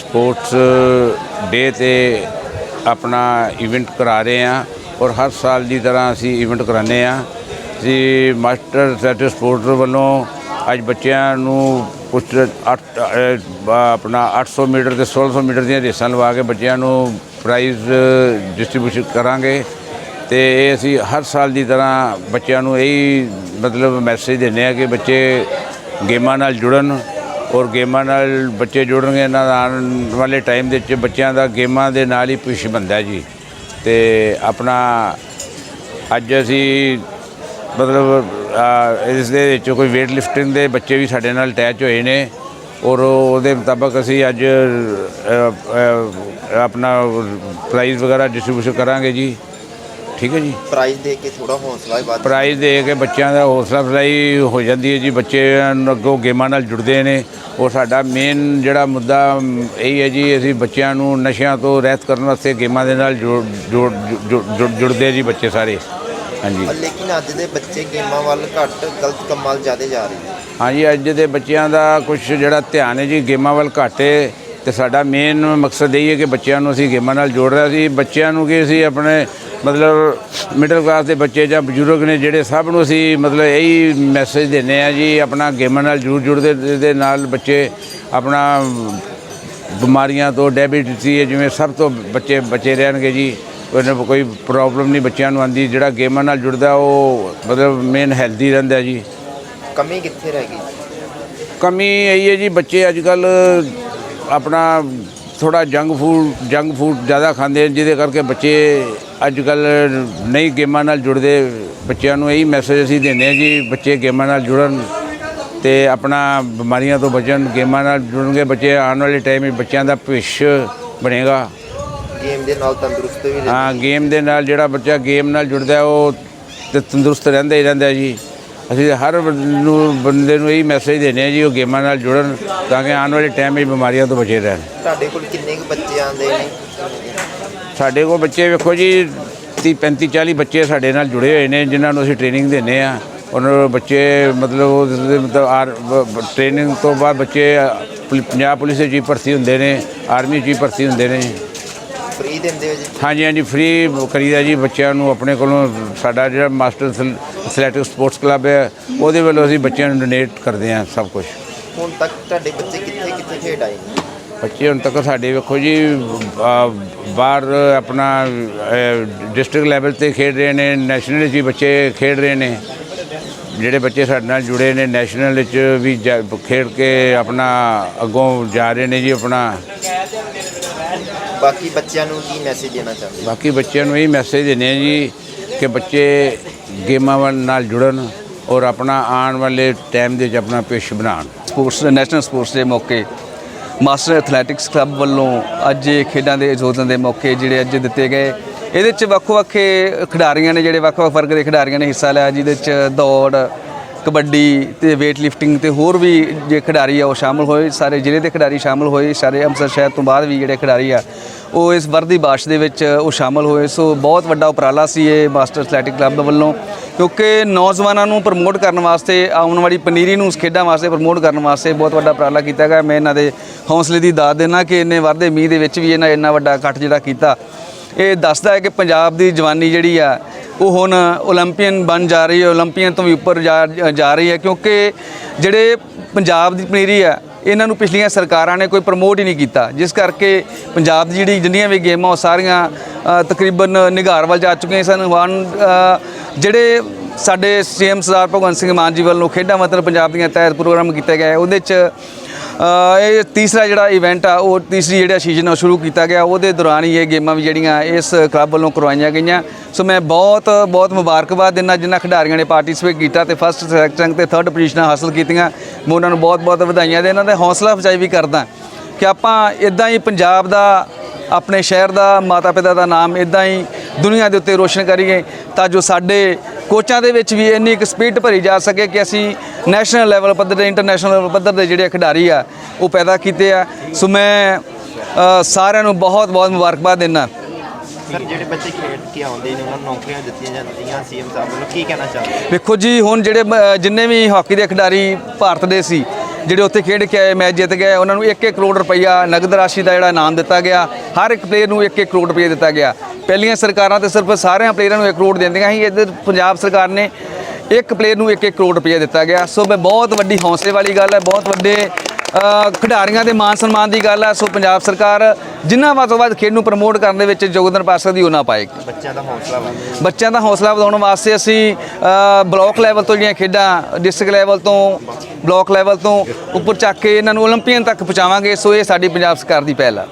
Sports day uh, ਤੇ ਆਪਣਾ event ਕਰਾ ਰਹੇ ਹਾਂ ਔਰ ਹਰ ਸਾਲ ਦੀ ਤਰ੍ਹਾਂ ਅਸੀਂ ਇਵੈਂਟ ਕਰਾਉਂਦੇ ਹਾਂ। ਅਸੀਂ ਮਾਸਟਰ ਸੈਟ ਸਪੋਰਟਸ ਵੱਲੋਂ ਅੱਜ ਬੱਚਿਆਂ ਨੂੰ ਕੁਝ ਅੱਠ ਅਹ, ਆਪਣਾ 800 ਮੀਟਰ ਤੇ 1600 ਮੀਟਰ ਦੀਆਂ ਰੇਸਾਂ ਲਵਾ ਕੇ ਬੱਚਿਆਂ ਨੂੰ ਪ੍ਰਾਈਜ਼ ਡਿਸਟ੍ਰੀਬਿਊਸ਼ਨ ਕਰਾਂਗੇ। ਤੇ ਇਹ ਅਸੀਂ ਹਰ ਸਾਲ ਦੀ ਤਰ੍ਹਾਂ ਬੱਚਿਆਂ ਨੂੰ ਇਹੀ ਮਤਲਬ ਮੈਸੇਜ ਦਿੰਦੇ ਆ ਕਿ ਬੱਚੇ ਗੇਮਾਂ ਨਾਲ ਜੁੜਨ ਔਰ ਗੇਮਾਂ ਨਾਲ ਬੱਚੇ ਜੁੜਨਗੇ, ਇਹਨਾਂ ਦਾ ਆਉਣ ਵਾਲੇ ਟਾਈਮ ਦੇ ਵਿੱਚ ਬੱਚਿਆਂ ਦਾ ਗੇਮਾਂ ਦੇ ਨਾਲ ਹੀ ਭਵਿੱਖ ਬਣਦਾ ਜੀ। ਤੇ ਆਪਣਾ ਅੱਜ ਅਸੀਂ ਮਤਲਬ ਇਸ ਦੇ ਵਿੱਚ ਕੋਈ weight lifting ਦੇ ਬੱਚੇ ਵੀ ਸਾਡੇ ਨਾਲ ਅਟੈਚ ਹੋਏ ਨੇ ਔਰ ਉਹਦੇ ਮੁਤਾਬਕ ਅਸੀਂ ਅੱਜ ਆਪਣਾ ਪ੍ਰਾਈਜ਼ ਵਗੈਰਾ ਡਿਸਟ੍ਰੀਬਿਊਸ਼ਨ ਕਰਾਂਗੇ ਜੀ। ਠੀਕ ਹੈ ਜੀ। ਪ੍ਰਾਈਜ਼ ਦੇ ਕੇ ਥੋੜਾ ਹੌਸਲਾ ਵੀ ਵੱਧ ਪ੍ਰਾਈਜ਼ ਦੇ ਕੇ ਬੱਚਿਆਂ ਦਾ ਹੌਸਲਾ ਅਫਜ਼ਾਈ ਹੋ ਜਾਂਦੀ ਹੈ ਜੀ। ਬੱਚੇ ਅੱਗੋਂ ਗੇਮਾਂ ਨਾਲ ਜੁੜਦੇ ਨੇ। ਔਰ ਸਾਡਾ ਮੇਨ ਜਿਹੜਾ ਮੁੱਦਾ ਇਹ ਹੈ ਜੀ ਅਸੀਂ ਬੱਚਿਆਂ ਨੂੰ ਨਸ਼ਿਆਂ ਤੋਂ ਰਹਿਤ ਕਰਨ ਵਾਸਤੇ ਗੇਮਾਂ ਦੇ ਨਾਲ ਜੁੜ ਜੁੜ- ਜੁੜ- ਜੁੜ- ਜੁੜਦੇ ਜੀ ਬੱਚੇ ਸਾਰੇ। ਹਾਂਜੀ। ਲੇਕਿਨ ਅੱਜ ਦੇ ਬੱਚੇ ਗੇਮਾਂ ਵੱਲ ਘੱਟ ਗਲਤ ਕੰਮਾਂ ਵੱਲ ਜ਼ਿਆਦਾ ਜਾ ਰਹੇ ਨੇ। ਹਾਂਜੀ ਅੱਜ ਦੇ ਬੱਚਿਆਂ ਦਾ ਕੁਝ ਜਿਹੜਾ ਧਿਆਨ ਹੈ ਜੀ ਗੇਮਾਂ ਵੱਲ ਘੱਟ ਹੈ। ਤੇ ਸਾਡਾ ਮੇਨ ਮਕਸਦ ਇਹ ਹੈ ਕਿ ਬੱਚਿਆਂ ਨੂੰ ਅਸੀਂ ਗੇਮਾਂ ਨਾਲ ਜੋੜ ਰਿਹਾ ਸੀ ਬੱਚਿਆਂ ਨੂੰ ਕਿ ਅਸੀਂ ਆਪਣੇ ਮਤਲਬ ਮਿਡਲ ਕਲਾਸ ਦੇ ਬੱਚੇ ਜਾਂ ਬਜ਼ੁਰਗ ਨੇ ਜਿਹੜੇ ਸਭ ਨੂੰ ਅਸੀਂ ਮਤਲਬ ਇਹੀ ਮੈਸੇਜ ਦਿੰਦੇ ਆ ਜੀ ਆਪਣਾ ਗੇਮਾਂ ਨਾਲ ਜੁੜ ਜੁੜਦੇ ਦੇ ਨਾਲ ਬੱਚੇ ਆਪਣਾ ਬਿਮਾਰੀਆਂ ਤੋਂ ਡਾਇਬੀਟਿਸ ਜਿਵੇਂ ਸਭ ਤੋਂ ਬੱਚੇ ਬਚੇ ਰਹਿਣਗੇ ਜੀ। ਕੋਈ ਨਾ ਕੋਈ ਪ੍ਰੋਬਲਮ ਨਹੀਂ ਬੱਚਿਆਂ ਨੂੰ ਆਂਦੀ ਜਿਹੜਾ ਗੇਮਾਂ ਨਾਲ ਜੁੜਦਾ ਉਹ ਮਤਲਬ ਮੇਨ ਹੈਲਦੀ ਰਹਿੰਦਾ ਜੀ। ਕਮੀ ਕਿੱਥੇ ਰਹਿ ਗਈ? ਕਮੀ ਇਹ ਹੈ ਜੀ ਬੱਚੇ ਅੱਜ ਕੱਲ ਆਪਣਾ ਥੋੜਾ ਜੰਕ ਫੂਡ ਜੰਕ ਫੂਡ ਜ਼ਿਆਦਾ ਖਾਂਦੇ ਨੇ ਜਿਹਦੇ ਕਰਕੇ ਬੱਚੇ ਅੱਜ ਕੱਲ ਨਹੀਂ ਗੇਮਾਂ ਨਾਲ ਜੁੜਦੇ। ਬੱਚਿਆਂ ਨੂੰ ਇਹੀ ਮੈਸੇਜ ਅਸੀਂ ਦਿੰਦੇ ਹਾਂ ਜੀ ਬੱਚੇ ਗੇਮਾਂ ਨਾਲ ਜੁੜਨ ਤੇ ਆਪਣਾ ਬਿਮਾਰੀਆਂ ਤੋਂ ਬਚਣ ਗੇਮਾਂ ਨਾਲ ਜੁੜਨਗੇ ਬੱਚੇ ਆਉਣ ਵਾਲੇ ਟਾਈਮ ਵਿੱਚ ਬੱਚਿਆਂ ਦਾ ਭਵਿੱਖ ਬਣੇਗਾ। ਗੇਮ ਦੇ ਨਾਲ ਤੰਦਰੁਸਤ ਵੀ ਹਾਂ ਗੇਮ ਦੇ ਨਾਲ ਜਿਹੜਾ ਬੱਚਾ ਗੇਮ ਨਾਲ ਜੁੜਦਾ ਉਹ ਤੇ ਤੰਦਰੁਸਤ ਰਹਿੰਦਾ ਹੀ ਰਹਿੰਦਾ ਜੀ। ਅਸੀਂ ਹਰ ਨੂੰ ਬੰਦੇ ਨੂੰ ਇਹੀ ਮੈਸੇਜ ਦਿੰਦੇ ਹਾਂ ਜੀ ਉਹ ਗੇਮਾਂ ਨਾਲ ਜੁੜਨ ਤਾਂ ਕਿ ਆਉਣ ਵਾਲੇ ਟਾਈਮ ਵਿੱਚ ਬਿਮਾਰੀਆਂ ਤੋਂ ਬਚੇ ਰਹਿਣ। ਤੁਹਾਡੇ ਕੋਲ ਕਿੰਨੇ ਕੁ ਬੱਚੇ ਆਉਂਦੇ ਨੇ? ਸਾਡੇ ਕੋਲ ਬੱਚੇ ਵੇਖੋ ਜੀ 30 35 40 ਬੱਚੇ ਸਾਡੇ ਨਾਲ ਜੁੜੇ ਹੋਏ ਨੇ ਜਿਨ੍ਹਾਂ ਨੂੰ ਅਸੀਂ ਟ੍ਰੇਨਿੰਗ ਦਿੰਦੇ ਆ ਉਹਨਾਂ ਨੂੰ ਬੱਚੇ ਮਤਲਬ ਉਹਦੇ ਮਤਲਬ ਟ੍ਰੇਨਿੰਗ ਤੋਂ ਬਾਅਦ ਬੱਚੇ ਪੰਜਾਬ ਪੁਲਿਸ ਵਿੱਚ ਹੀ ਭਰਤੀ ਹੁੰਦੇ ਨੇ ਆਰਮੀ ਹੀ ਭਰਤੀ ਹੁੰਦੇ ਨੇ। ਫ੍ਰੀ ਦਿੰਦੇ ਹੋ ਜੀ? ਹਾਂਜੀ ਹਾਂਜੀ ਫ੍ਰੀ ਕਰੀਦਾ ਜੀ ਬੱਚਿਆਂ ਨੂੰ ਆਪਣੇ ਕੋਲੋਂ ਸਾਡਾ ਜਿਹੜਾ ਮਾਸਟਰ ਐਥਲੈਟਿਕ ਸਪੋਰਟਸ ਕਲੱਬ ਹੈ। ਉਹਦੇ ਵੱਲੋਂ ਅਸੀਂ ਬੱਚਿਆਂ ਨੂੰ ਡੋਨੇਟ ਕਰਦੇ ਹਾਂ ਸਭ ਕੁਝ ਹੁਣ ਤੱਕ ਤੁਹਾਡੇ ਬੱਚੇ ਕਿੱਥੇ ਕਿੱਥੇ ਖੇਡ ਆਏ ਨੇ? ਬੱਚੇ ਹੁਣ ਤੱਕ ਸਾਡੇ ਵੇਖੋ ਜੀ ਬਾਹਰ ਆਪਣਾ ਡਿਸਟ੍ਰਿਕਟ ਲੈਵਲ ਤੇ ਖੇਡ ਰਹੇ ਨੇ ਨੈਸ਼ਨਲ ਵਿੱਚ ਵੀ ਬੱਚੇ ਖੇਡ ਰਹੇ ਨੇ। ਜਿਹੜੇ ਬੱਚੇ ਸਾਡੇ ਨਾਲ ਜੁੜੇ ਨੇ ਨੈਸ਼ਨਲ ਵਿੱਚ ਵੀ ਖੇਡ ਕੇ ਆਪਣਾ ਅੱਗੋਂ ਜਾ ਰਹੇ ਨੇ ਜੀ ਆਪਣਾ। ਬਾਕੀ ਬੱਚਿਆਂ ਨੂੰ ਕੀ ਮੈਸੇਜ ਦੇਣਾ ਚਾਹੁੰਦੇ? ਬਾਕੀ ਬੱਚਿਆਂ ਨੂੰ ਇਹ ਮੈਸੇਜ ਆ ਜੀ ਕਿ ਬੱਚੇ ਗੇਮਾਂ ਵੱਲ ਨਾਲ ਜੁੜਨ ਔਰ ਆਪਣਾ ਆਉਣ ਵਾਲੇ ਟਾਈਮ ਦੇ ਵਿੱਚ ਆਪਣਾ ਪੇਸ਼ ਬਣਾਉਣ। ਸਪੋਰਟਸ ਨੈਸ਼ਨਲ ਸਪੋਰਟਸ ਦੇ ਮੌਕੇ। ਮਾਸਟਰ ਐਥਲੈਟਿਕਸ ਕਲੱਬ ਵੱਲੋਂ ਅੱਜ ਇਹ ਖੇਡਾਂ ਦੇ ਆਯੋਜਨ ਦੇ ਮੌਕੇ ਜਿਹੜੇ ਅੱਜ ਦਿੱਤੇ ਗਏ। ਇਹਦੇ ਚ ਵੱਖ-ਵੱਖ ਖਿਡਾਰੀਆਂ ਨੇ, ਜਿਹੜੇ ਵੱਖ-ਵੱਖ ਵਰਗ ਦੇ ਖਿਡਾਰੀਆਂ ਨੇ ਹਿੱਸਾ ਲਿਆ, ਜਿਹਦੇ ਚ ਦੌੜ, ਕਬੱਡੀ ਤੇ weight lifting ਤੇ ਹੋਰ ਵੀ ਜੇ ਖਿਡਾਰੀ ਆ ਉਹ ਸ਼ਾਮਲ ਹੋਏ, ਸਾਰੇ ਜ਼ਿਲ੍ਹੇ ਦੇ ਖਿਡਾਰੀ ਸ਼ਾਮਲ ਹੋਏ। ਸਾਰੇ ਅੰਮ੍ਰਿਤਸਰ ਸ਼ਹਿਰ ਤੋਂ ਬਾਅਦ ਵੀ ਜਿਹੜੇ ਖਿਡਾਰੀ ਆ ਉਹ ਇਸ ਵਰਦੀ ਬਾਸ਼ ਦੇ ਵਿੱਚ ਉਹ ਸ਼ਾਮਲ ਹੋਏ। ਸੋ ਬਹੁਤ ਵੱਡਾ ਉਪਰਾਲਾ ਸੀ ਇਹ ਮਾਸਟਰ ਐਥਲੈਟਿਕ ਕਲੱਬ ਵੱਲੋਂ, ਕਿਉਂਕਿ ਨੌਜਵਾਨਾਂ ਨੂੰ ਪ੍ਰਮੋਟ ਕਰਨ ਵਾਸਤੇ, ਆਉਣ ਵਾਲੀ ਪਨੀਰੀ ਨੂੰ ਉਸ ਖੇਡਾਂ ਵਾਸਤੇ ਪ੍ਰਮੋਟ ਕਰਨ ਵਾਸਤੇ ਬਹੁਤ ਵੱਡਾ ਉਪਰਾਲਾ ਕੀਤਾ ਗਿਆ। ਮੈਂ ਇਹਨਾਂ ਦੇ ਹੌਸਲੇ ਦੀ ਦਾਤ ਦੇਣਾ ਕਿ ਇਹਨੇ ਵਰਦੇ ਮੀਂਹ ਦੇ ਵਿੱਚ ਵੀ ਇਹਨਾਂ ਇੰਨਾ ਵੱਡਾ ਇਕੱਠ ਜਿਹੜਾ ਕੀਤਾ। ਇਹ ਦੱਸਦਾ ਹੈ ਕਿ ਪੰਜਾਬ ਦੀ ਜਵਾਨੀ ਜਿਹੜੀ ਆ, ਉਹ ਹੁਣ 올림ਪੀਅਨ ਬਣ ਜਾ ਰਹੀ ਹੈ। 올림ਪੀਅਨ ਤੋਂ ਵੀ ਉੱਪਰ ਜਾ ਰਹੀ ਹੈ, ਕਿਉਂਕਿ ਜਿਹੜੇ ਪੰਜਾਬ ਦੀ ਪਨੀਰੀ ਆ ਇਹਨਾਂ ਨੂੰ ਪਿਛਲੀਆਂ ਸਰਕਾਰਾਂ ਨੇ ਕੋਈ ਪ੍ਰਮੋਟ ਹੀ ਨਹੀਂ ਕੀਤਾ। ਜਿਸ ਕਰਕੇ ਪੰਜਾਬ ਦੀ ਜਿਹੜੀ ਜਿੰਨੀਆਂ ਵੀ ਗੇਮਾਂ, ਉਹ ਸਾਰੀਆਂ ਤਕਰੀਬਨ ਨਿਗਾਰ ਵੱਲ ਜਾ ਚੁੱਕੀਆਂ ਸਨ। ਵਨ ਜਿਹੜੇ ਸਾਡੇ ਸੀਐਮ ਸਰਦਾਰ ਭਗਵੰਤ ਸਿੰਘ ਮਾਨ ਜੀ ਵੱਲੋਂ ਖੇਡਾਂ ਮਤਲਬ ਪੰਜਾਬ ਦੀਆਂ ਤਹਿਤ ਪ੍ਰੋਗਰਾਮ ਕੀਤਾ ਗਿਆ ਉਹਦੇ 'ਚ ਇਹ ਤੀਸਰਾ ਜਿਹੜਾ ਇਵੈਂਟ ਆ, ਉਹ ਤੀਸਰੀ ਜਿਹੜਾ ਸੀਜ਼ਨ ਆ ਸ਼ੁਰੂ ਕੀਤਾ ਗਿਆ। ਉਹਦੇ ਦੌਰਾਨ ਹੀ ਇਹ ਗੇਮਾਂ ਵੀ ਜਿਹੜੀਆਂ ਇਸ ਕਲੱਬ ਵੱਲੋਂ ਕਰਵਾਈਆਂ ਗਈਆਂ। ਸੋ ਮੈਂ ਬਹੁਤ ਬਹੁਤ ਮੁਬਾਰਕਬਾਦ ਦਿੰਦਾ ਜਿਨ੍ਹਾਂ ਖਿਡਾਰੀਆਂ ਨੇ ਪਾਰਟਿਸਿਪੇਟ ਕੀਤਾ ਤੇ ਫਸਟ ਸੈਕੰਡ ਤੇ ਥਰਡ ਪੋਜੀਸ਼ਨਾਂ ਹਾਸਲ ਕੀਤੀਆਂ। ਮੈਂ ਉਹਨਾਂ ਨੂੰ ਬਹੁਤ ਬਹੁਤ ਵਧਾਈਆਂ ਦੇ ਇਹਨਾਂ ਦੇ ਹੌਸਲਾ ਅਫਜ਼ਾਈ ਵੀ ਕਰਦਾ। ਕਿ ਆਪਾਂ ਇਦਾਂ ਹੀ ਪੰਜਾਬ ਦਾ, ਆਪਣੇ ਸ਼ਹਿਰ ਦਾ ਮਾਤਾ ਪਿਤਾ ਦਾ ਨਾਮ ਇਦਾਂ ਹੀ ਦੁਨੀਆ ਦੇ ਉੱਤੇ ਰੋਸ਼ਨ ਕਰੀਏ ਤਾਂ ਜੋ ਸਾਡੇ ਕੋਚਾਂ ਦੇ ਵਿੱਚ ਵੀ ਇੰਨੀ ਇੱਕ ਸਪੀਡ ਭਰੀ ਜਾ ਸਕੇ ਕਿ ਅਸੀਂ ਨੈਸ਼ਨਲ ਲੈਵਲ ਪੱਧਰ ਤੇ ਇੰਟਰਨੈਸ਼ਨਲ ਲੈਵਲ ਪੱਧਰ ਦੇ ਜਿਹੜੇ ਖਿਡਾਰੀ ਆ ਉਹ ਪੈਦਾ ਕੀਤੇ ਆ। ਸੋ ਮੈਂ ਸਾਰਿਆਂ ਨੂੰ ਬਹੁਤ ਬਹੁਤ ਮੁਬਾਰਕਬਾਦ ਦਿੰਦਾ। ਸਰ ਜਿਹੜੇ ਬੱਚੇ ਖੇਡ ਕੇ ਆਉਂਦੇ ਨੇ ਉਹਨਾਂ ਨੂੰ ਨੌਕਰੀਆਂ ਦਿੱਤੀਆਂ ਜਾਂਦੀਆਂ ਸੀਐਮ ਸਾਹਿਬ ਵੱਲੋਂ ਕੀ ਕਹਿਣਾ ਚਾਹੁੰਦੇ? ਵੇਖੋ ਜੀ ਹੁਣ ਜਿਹੜੇ ਜਿੰਨੇ ਵੀ ਹਾਕੀ ਦੇ ਖਿਡਾਰੀ ਭਾਰਤ ਦੇ ਸੀ ਜਿਹੜੇ ਉੱਥੇ ਖੇਡ ਕੇ ਆਏ ਮੈਚ ਜਿੱਤ ਗਏ ਉਹਨਾਂ ਨੂੰ 1-1 ਕਰੋੜ ਰੁਪਈਆ ਨਗਦ ਰਾਸ਼ੀ ਦਾ ਜਿਹੜਾ ਇਨਾਮ ਦਿੱਤਾ ਗਿਆ। ਹਰ ਇੱਕ ਪਲੇਅਰ ਨੂੰ 1-1 ਕਰੋੜ ਰੁਪਈਆ ਦਿੱਤਾ ਗਿਆ। ਪਹਿਲੀਆਂ ਸਰਕਾਰਾਂ ਤੇ ਸਿਰਫ ਸਾਰਿਆਂ ਪਲੇਅਰਾਂ ਨੂੰ 1 ਕਰੋੜ ਦਿੰਦੀਆਂ ਸੀ। ਇੱਧਰ ਪੰਜਾਬ ਸਰਕਾਰ ਨੇ ਇੱਕ ਪਲੇਅਰ ਨੂੰ 1-1 ਕਰੋੜ ਰੁਪਏ ਦਿੱਤਾ ਗਿਆ। ਸੋ ਮੈਂ ਬਹੁਤ ਵੱਡੀ ਹੌਸਲੇ ਵਾਲੀ ਗੱਲ ਹੈ ਬਹੁਤ ਵੱਡੇ ਖਿਡਾਰੀਆਂ ਦੇ ਮਾਨ ਸਨਮਾਨ ਦੀ ਗੱਲ ਹੈ। ਸੋ ਪੰਜਾਬ ਸਰਕਾਰ ਜਿੰਨਾ ਵੱਧ ਤੋਂ ਵੱਧ ਖੇਡ ਨੂੰ ਪ੍ਰਮੋਟ ਕਰਨ ਦੇ ਵਿੱਚ ਯੋਗਦਾਨ ਪਾ ਸਕਦੀ ਉਹਨਾਂ ਪਾਏਗੀ। ਬੱਚਿਆਂ ਦਾ ਹੌਸਲਾ ਬੱਚਿਆਂ ਦਾ ਹੌਸਲਾ ਵਧਾਉਣ ਵਾਸਤੇ ਅਸੀਂ ਬਲਾਕ ਲੈਵਲ ਤੋਂ ਜਿਹੜੀਆਂ ਖੇਡਾਂ ਡਿਸਟ੍ਰਿਕਟ ਲੈਵਲ ਤੋਂ ਬਲਾਕ ਲੈਵਲ ਤੋਂ ਉੱਪਰ ਚੱਕ ਕੇ ਇਹਨਾਂ ਨੂੰ 올림픽ੀਅਨ ਤੱਕ ਪਹੁੰਚਾਵਾਂਗੇ। ਸੋ ਇਹ ਸਾਡੀ ਪੰਜਾਬ ਸਰਕਾਰ ਦੀ ਪਹਿਲ ਆ।